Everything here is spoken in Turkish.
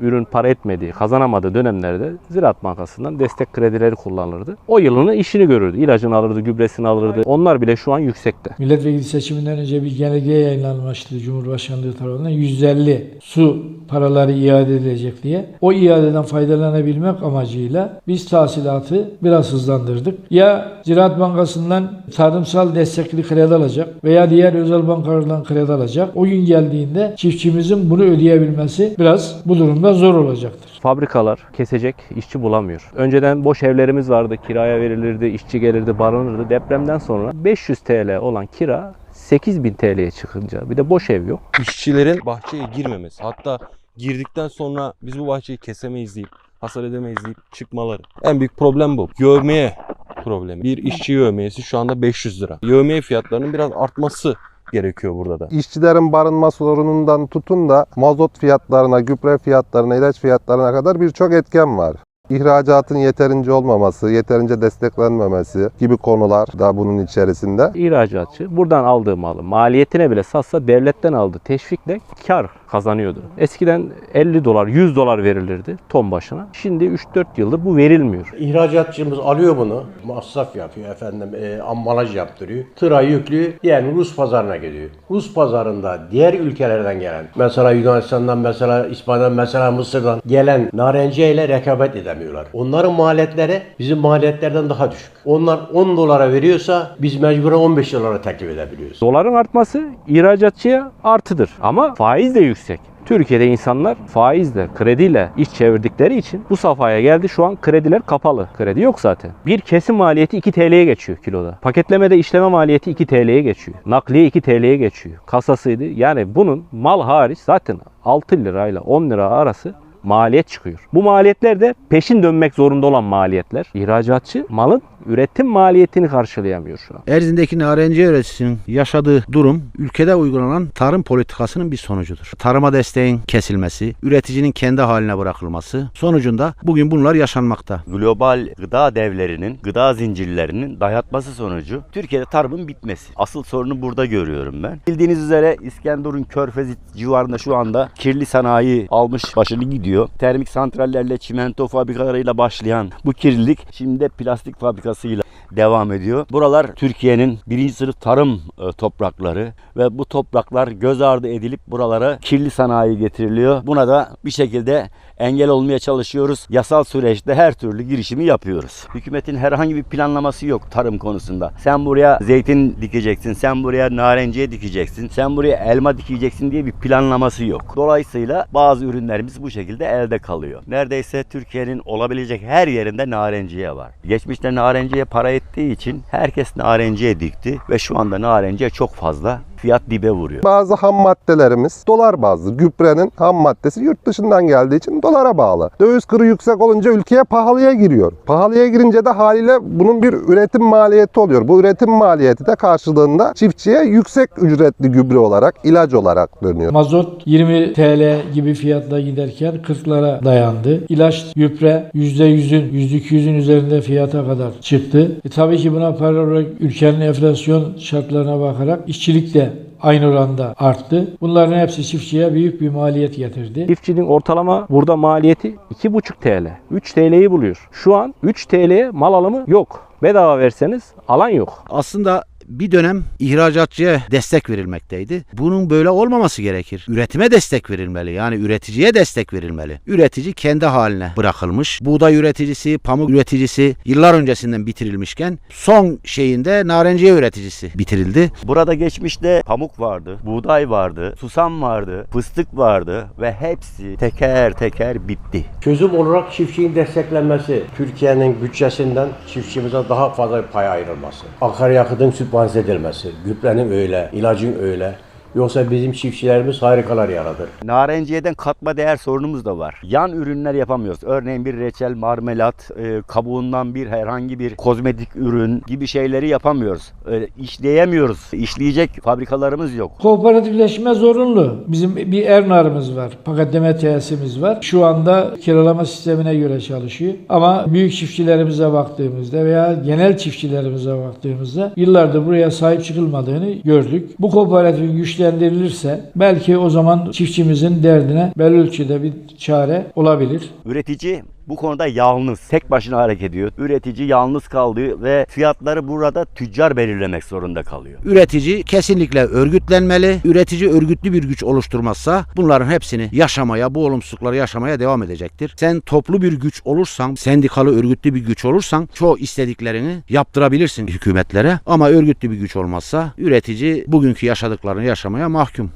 ürün para etmediği, kazanamadığı dönemlerde Ziraat Bankası'ndan destek kredileri kullanılırdı. O yılını işini görürdü. İlacını alırdı, gübresini alırdı. Onlar bile şu an yüksekte. Milletvekili seçiminden önce bir genelge yayınlanmıştı Cumhurbaşkanlığı tarafından. 150 su paraları iade edilecek diye. O iadeden faydalanabilmek amacıyla biz tahsilatı biraz hızlandırdık. Ya Ziraat Bankası'ndan tarımsal destekli kredi alacak veya diğer özel bankalardan kredi alacak. O gün geldiğinde çiftçimizin bunu ödeyebilmesi biraz bu durumda zor olacaktır. Fabrikalar kesecek işçi bulamıyor. Önceden boş evlerimiz vardı, kiraya verilirdi, işçi gelirdi, barınırdı. Depremden sonra 500 TL olan kira 8000 TL'ye çıkınca bir de boş ev yok. işçilerin bahçeye girmemesi. Hatta girdikten sonra biz bu bahçeyi kesemeyiz deyip, hasar edemeyiz deyip çıkmaları. En büyük problem bu. Yövmeye problemi. Bir işçi yövmeyesi şu anda 500 lira. Yövmeye fiyatlarının biraz artması gerekiyor burada da. İşçilerin barınma sorunundan tutun da mazot fiyatlarına, gübre fiyatlarına, ilaç fiyatlarına kadar birçok etken var. İhracatın yeterince olmaması, yeterince desteklenmemesi gibi konular da bunun içerisinde. İhracatçı buradan aldığı malı maliyetine bile satsa devletten aldığı teşvikle kar kazanıyordu. Eskiden 50 dolar, 100 dolar verilirdi ton başına. Şimdi 3-4 yıldır bu verilmiyor. İhracatçımız alıyor bunu, masraf yapıyor efendim, e, ambalaj yaptırıyor. Tıra yüklü, yani Rus pazarına gidiyor. Rus pazarında diğer ülkelerden gelen, mesela Yunanistan'dan, mesela İspanya'dan, mesela Mısır'dan gelen narenciye rekabet edemiyorlar. Onların maliyetleri bizim maliyetlerden daha düşük. Onlar 10 dolara veriyorsa biz mecburen 15 dolara teklif edebiliyoruz. Doların artması ihracatçıya artıdır ama faiz de yüksek. Türkiye'de insanlar faizle, krediyle iş çevirdikleri için bu safhaya geldi. Şu an krediler kapalı. Kredi yok zaten. Bir kesim maliyeti 2 TL'ye geçiyor kiloda. Paketlemede işleme maliyeti 2 TL'ye geçiyor. Nakliye 2 TL'ye geçiyor. Kasasıydı. Yani bunun mal hariç zaten 6 lirayla 10 lira arası maliyet çıkıyor. Bu maliyetler de peşin dönmek zorunda olan maliyetler. İhracatçı malın üretim maliyetini karşılayamıyor şu an. Erzindeki narenciye üreticisinin yaşadığı durum ülkede uygulanan tarım politikasının bir sonucudur. Tarıma desteğin kesilmesi, üreticinin kendi haline bırakılması sonucunda bugün bunlar yaşanmakta. global gıda devlerinin, gıda zincirlerinin dayatması sonucu Türkiye'de tarımın bitmesi. Asıl sorunu burada görüyorum ben. Bildiğiniz üzere İskenderun Körfezi civarında şu anda kirli sanayi almış başını gidiyor. Termik santrallerle, çimento fabrikalarıyla başlayan bu kirlilik şimdi de plastik الأصيلة devam ediyor. Buralar Türkiye'nin birinci sınıf tarım e, toprakları ve bu topraklar göz ardı edilip buralara kirli sanayi getiriliyor. Buna da bir şekilde engel olmaya çalışıyoruz. Yasal süreçte her türlü girişimi yapıyoruz. Hükümetin herhangi bir planlaması yok tarım konusunda. Sen buraya zeytin dikeceksin, sen buraya narenciye dikeceksin, sen buraya elma dikeceksin diye bir planlaması yok. Dolayısıyla bazı ürünlerimiz bu şekilde elde kalıyor. Neredeyse Türkiye'nin olabilecek her yerinde narenciye var. Geçmişte narenciye para ettiği için herkes narenciye dikti ve şu anda narenciye çok fazla fiyat dibe vuruyor. Bazı ham maddelerimiz dolar bazlı. Gübrenin ham maddesi yurt dışından geldiği için dolara bağlı. Döviz kuru yüksek olunca ülkeye pahalıya giriyor. Pahalıya girince de haliyle bunun bir üretim maliyeti oluyor. Bu üretim maliyeti de karşılığında çiftçiye yüksek ücretli gübre olarak, ilaç olarak dönüyor. Mazot 20 TL gibi fiyatla giderken 40'lara dayandı. İlaç, gübre %100'ün, %200'ün üzerinde fiyata kadar çıktı. E tabii ki buna paralel olarak ülkenin enflasyon şartlarına bakarak işçilik de aynı oranda arttı. Bunların hepsi çiftçiye büyük bir maliyet getirdi. Çiftçinin ortalama burada maliyeti 2,5 TL. 3 TL'yi buluyor. Şu an 3 TL'ye mal alımı yok. Bedava verseniz alan yok. Aslında bir dönem ihracatçıya destek verilmekteydi. Bunun böyle olmaması gerekir. Üretime destek verilmeli. Yani üreticiye destek verilmeli. Üretici kendi haline bırakılmış. Buğday üreticisi, pamuk üreticisi yıllar öncesinden bitirilmişken son şeyinde narenciye üreticisi bitirildi. Burada geçmişte pamuk vardı, buğday vardı, susam vardı, fıstık vardı ve hepsi teker teker bitti. Çözüm olarak çiftçinin desteklenmesi, Türkiye'nin bütçesinden çiftçimize daha fazla pay ayrılması, akaryakıtın sübvanse edilmesi, gübrenin öyle, ilacın öyle. Yoksa bizim çiftçilerimiz harikalar yaradır. Narenciyeden katma değer sorunumuz da var. Yan ürünler yapamıyoruz. Örneğin bir reçel, marmelat, e, kabuğundan bir herhangi bir kozmetik ürün gibi şeyleri yapamıyoruz. E, işleyemiyoruz. İşleyecek fabrikalarımız yok. Kooperatifleşme zorunlu. Bizim bir Ernar'ımız var. Paketleme tesisimiz var. Şu anda kiralama sistemine göre çalışıyor. Ama büyük çiftçilerimize baktığımızda veya genel çiftçilerimize baktığımızda yıllardır buraya sahip çıkılmadığını gördük. Bu kooperatifin güçleri güçlendirilirse belki o zaman çiftçimizin derdine belli ölçüde bir çare olabilir. Üretici bu konuda yalnız, tek başına hareket ediyor. Üretici yalnız kaldı ve fiyatları burada tüccar belirlemek zorunda kalıyor. Üretici kesinlikle örgütlenmeli. Üretici örgütlü bir güç oluşturmazsa bunların hepsini yaşamaya, bu olumsuzlukları yaşamaya devam edecektir. Sen toplu bir güç olursan, sendikalı örgütlü bir güç olursan çoğu istediklerini yaptırabilirsin hükümetlere. Ama örgütlü bir güç olmazsa üretici bugünkü yaşadıklarını yaşamaya mahkum.